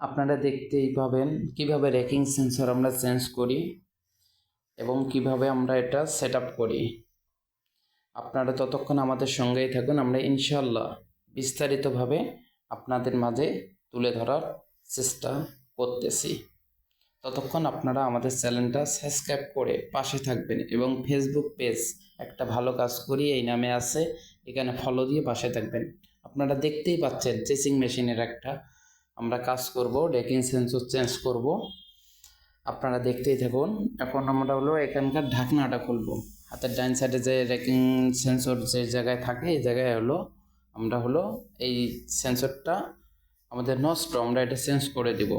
আপনারা দেখতেই পাবেন কীভাবে রেকিং সেন্সর আমরা চেঞ্জ করি এবং কীভাবে আমরা এটা সেট করি। আপনারা ততক্ষণ আমাদের সঙ্গেই থাকুন, আমরা ইনশাল্লাহ বিস্তারিতভাবে আপনাদের মাঝে তুলে ধরার চেষ্টা করতেছি। ততক্ষণ আপনারা আমাদের চ্যানেলটা সাবস্ক্রাইব করে পাশে থাকবেন এবং ফেসবুক পেজ একটা ভালো কাজ করি এই নামে আছে, এখানে ফলো দিয়ে পাশে থাকবেন। আপনারা দেখতেই পাচ্ছেন, চেসিং মেশিনের একটা আমরা কাজ করব, ডেকিং সেন্সর চেঞ্জ করব। আপনারা দেখতেই থাকুন। এখন আমরা হলো এখানকার ঢাকনাটা খুলবো। হাতের ডাইন সাইডে যে রেকিং সেন্সর যে জায়গায় থাকে, এই জায়গায় হলো আমরা হলো এই সেন্সরটা আমাদের নষ্ট, আমরা এটা চেঞ্জ করে দিব।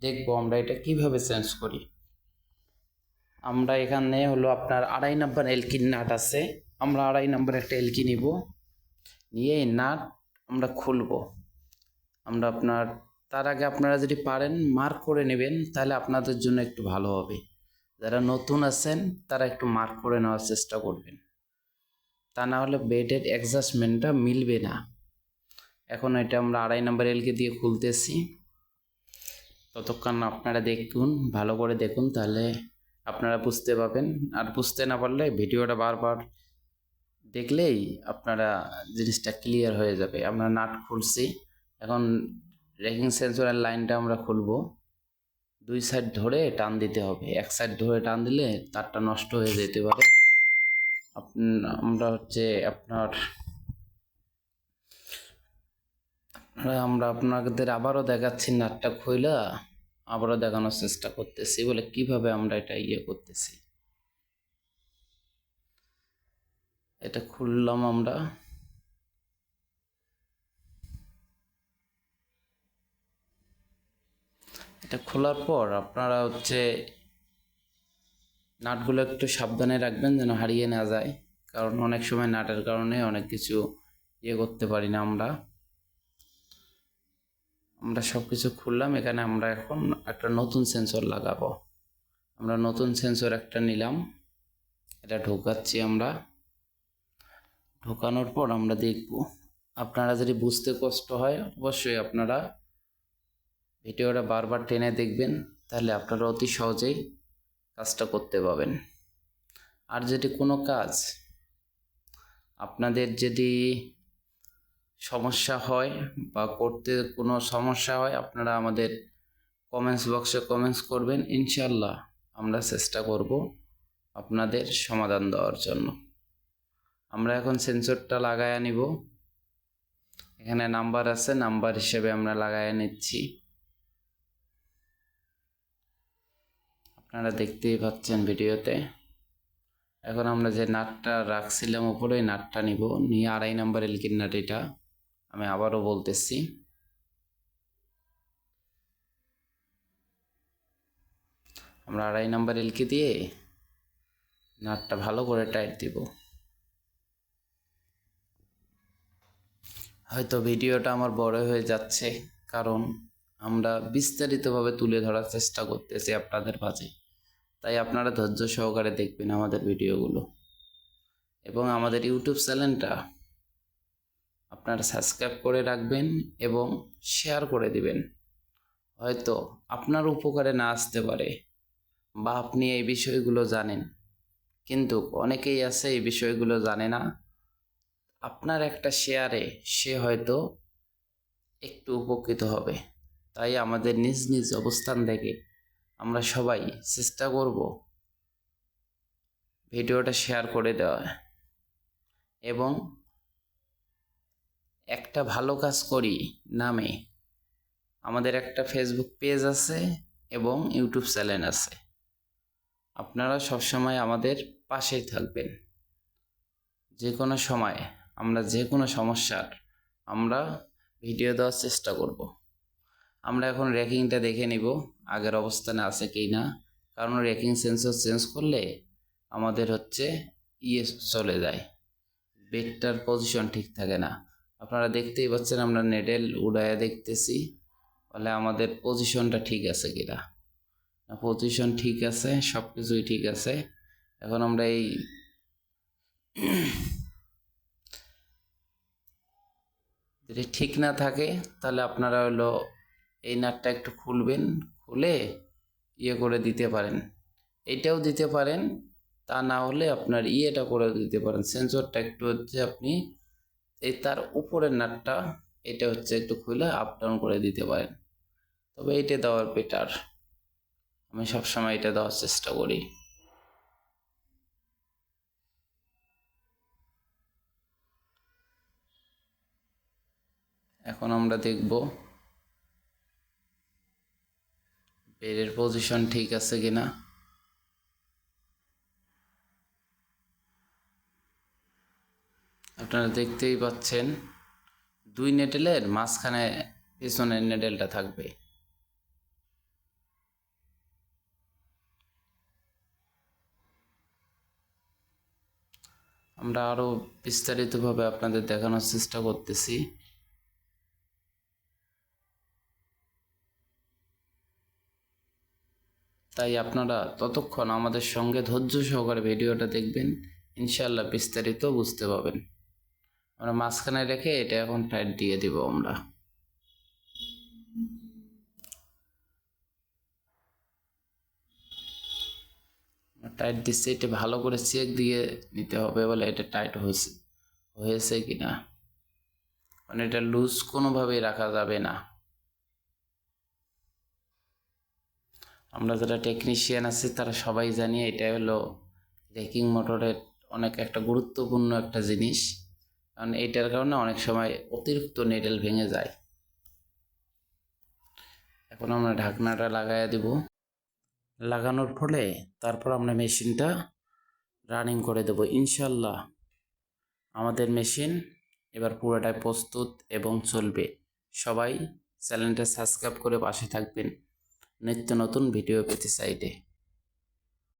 দেখব আমরা এটা কীভাবে চেঞ্জ করি। আমরা এখানে হলো আপনার আড়াই নাম্বার এলকির নাট আছে। আমরা আড়াই নাম্বার একটা এলকি নিব। নিয়ে এই নাট আমরা খুলবো। আমরা আপনার, তার আগে আপনারা যদি পারেন মার্ক করে নেবেন, তাহলে আপনাদের জন্য একটু ভালো হবে। যারা নতুন আছেন, তারা একটু মার্ক করে নেওয়ার চেষ্টা করবেন। তা না হলে বেডের অ্যাডজাস্টমেন্টটা মিলবে না। এখন এটা আমরা আড়াই নাম্বার এলকে দিয়ে খুলতেছি। ততক্ষণ আপনারা দেখুন, ভালো করে দেখুন, তাহলে আপনারা বুঝতে পারবেন। আর বুঝতে না পারলে ভিডিওটা বারবার দেখলেই আপনারা জিনিসটা ক্লিয়ার হয়ে যাবে। আমরা নাট খুলছি। এখন রেকিং সেন্সরের লাইনটা আমরা খুলবো। দুই সাইড ধরে টান দিতে হবে। এক সাইড ধরে টান দিলে তারটা নষ্ট হয়ে যেতে পারে। আমরা হচ্ছে আপনার আমরা আপনাদের আবারও দেখাচ্ছি নাটটা খুইলা, আবারও দেখানোর চেষ্টা করতেছি বলে কীভাবে আমরা এটা ইয়ে করতেছি। এটা খুললাম আমরা। এটা খোলার পর আপনারা হচ্ছে নাটগুলো একটু সাবধানে রাখবেন যেন হারিয়ে না যায়। কারণ অনেক সময় নাটের কারণে অনেক কিছু ইয়ে করতে পারি না আমরা। আমরা সব কিছু খুললাম, এখানে আমরা এখন একটা নতুন সেন্সর লাগাবো। আমরা নতুন সেন্সর একটা নিলাম। এটা ঢোকাচ্ছি আমরা। ঢোকানোর পর আমরা দেখব। আপনারা যদি বুঝতে কষ্ট হয়, অবশ্যই আপনারা ভিডিওটা বারবার টেনে দেখবেন, তাহলে আপনারা অতি সহজেই কাজটা করতে পাবেন আর যদি কোনো কাজ আপনাদের যদি সমস্যা হয় বা করতে কোনো সমস্যা হয়, আপনারা আমাদের কমেন্টস বক্সে কমেন্টস করবেন। ইনশাল্লাহ আমরা চেষ্টা করব আপনাদের সমাধান দেওয়ার জন্য। আমরা এখন সেন্সরটা লাগায়া নিব। এখানে নাম্বার আছে নাম্বার হিসেবে আমরা লাগায়া নিচ্ছি। আপনারা দেখতেই পাচ্ছেন ভিডিওতে। এখন আমরা যে নাটটা রাখছিলাম ওই নাটটা নিব। নিয়ে আড়াই নাম্বার এলকির নাট এটা। আমি আবারও বলতেছি। আমরা আড়াই নাম্বার এলকি দিয়ে নাটটা ভালো করে টাইট দিব। হয়তো ভিডিওটা আমার বড় হয়ে যাচ্ছে, কারণ আমরা বিস্তারিতভাবে তুলে ধরার চেষ্টা করতেছি আপনাদের মাঝে। তাই আপনারা ধৈর্য সহকারে দেখবেন আমাদের ভিডিওগুলো। এবং আমাদের ইউটিউব চ্যানেলটা আপনারা সাবস্ক্রাইব করে রাখবেন এবং শেয়ার করে দিবেন। হয়তো আপনার উপকারে না আসতে পারে বা আপনি এই বিষয়গুলো জানেন। কিন্তু অনেকেই আছে এই বিষয়গুলো জানে না। আপনার একটা শেয়ারে সে হয়তো একটু উপকৃত হবে। তাই আমাদের নিজ নিজ অবস্থান থেকে আমরা সবাই চেষ্টা করব ভিডিওটা শেয়ার করে দেওয়া এবং একটা ভালো কাজ করি নামে আমাদের একটা ফেসবুক পেজ আছে এবং ইউটিউব চ্যানেল আছে। আপনারা সবসময় আমাদের পাশেই থাকবেন। যে কোনো সময়, আমরা যে কোনো সমস্যার, আমরা ভিডিও দেওয়ার চেষ্টা করব। আমরা এখন র্যাকিংটা দেখে নিব আগের অবস্থানে আছে কি না। কারণ র্যাকিং সেন্সর চেঞ্জ করলে আমাদের হচ্ছে ইয়ে চলে যায়। বেডটার পজিশন ঠিক থাকে না। আপনারা দেখতেই পাচ্ছেন আমরা নেডেল উড়াইয়া দেখতেছি। ফলে আমাদের পজিশনটা ঠিক আছে কিনা পজিশন ঠিক আছে সব কিছুই ঠিক আছে। এখন আমরা এই যদি ঠিক না থাকে, তাহলে আপনারা হলো এই নাটটা একটু খুলবেন, খুলে ইয়ে করে দিতে পারেন। এটাও দিতে পারেন, তা না হলে আপনার ইয়েটা করে দিতে পারেন। সেন্সরটা একটু হচ্ছে আপনি এই তার উপরের নাটটা, এটা হচ্ছে একটু খুলে আপ ডাউন করে দিতে পারেন। তবে এটা দেওয়ার বেটার আমি সবসময় এটা দেওয়ার চেষ্টা করি। এখন আমরা দেখব বেডের পজিশন ঠিক আছে কিনা? আপনারা দেখতেই পাচ্ছেন, দুই নেটেলের মাঝখানে পিছনের নেটেলটা থাকবে। আমরা আরও বিস্তারিতভাবে আপনাদের দেখানোর চেষ্টা করতেছি। তাই আপনারা ততক্ষণ আমাদের সঙ্গে ধৈর্য সহকারে ভিডিওটা দেখবেন। ইনশাল্লাহ বিস্তারিত বুঝতে পাবেন আমরা মাঝখানে রেখে এটা এখন টাইট দিয়ে দিব আমরা। টাইট দিচ্ছে, এটা ভালো করে চেক দিয়ে নিতে হবে বলে এটা টাইট হয়েছে হয়েছে কি না মানে এটা লুজ কোনোভাবেই রাখা যাবে না। আমরা যারা টেকনিশিয়ান আছি, তারা সবাই জানি এটা হলো রেকিং মোটরের অনেক একটা গুরুত্বপূর্ণ একটা জিনিস। কারণ এইটার কারণে অনেক সময় অতিরিক্ত নেডেল ভেঙে যায়। এখন আমরা ঢাকনাটা লাগাইয়া দিব। লাগানোর ফলে তারপর আমরা মেশিনটা রানিং করে দেব ইনশাল্লাহ আমাদের মেশিন এবার পুরোটাই প্রস্তুত এবং চলবে। সবাই চ্যানেলটা সাবস্ক্রাইব করে পাশে থাকবেন। নিত্য নতুন ভিডিও পেতে চাইলে।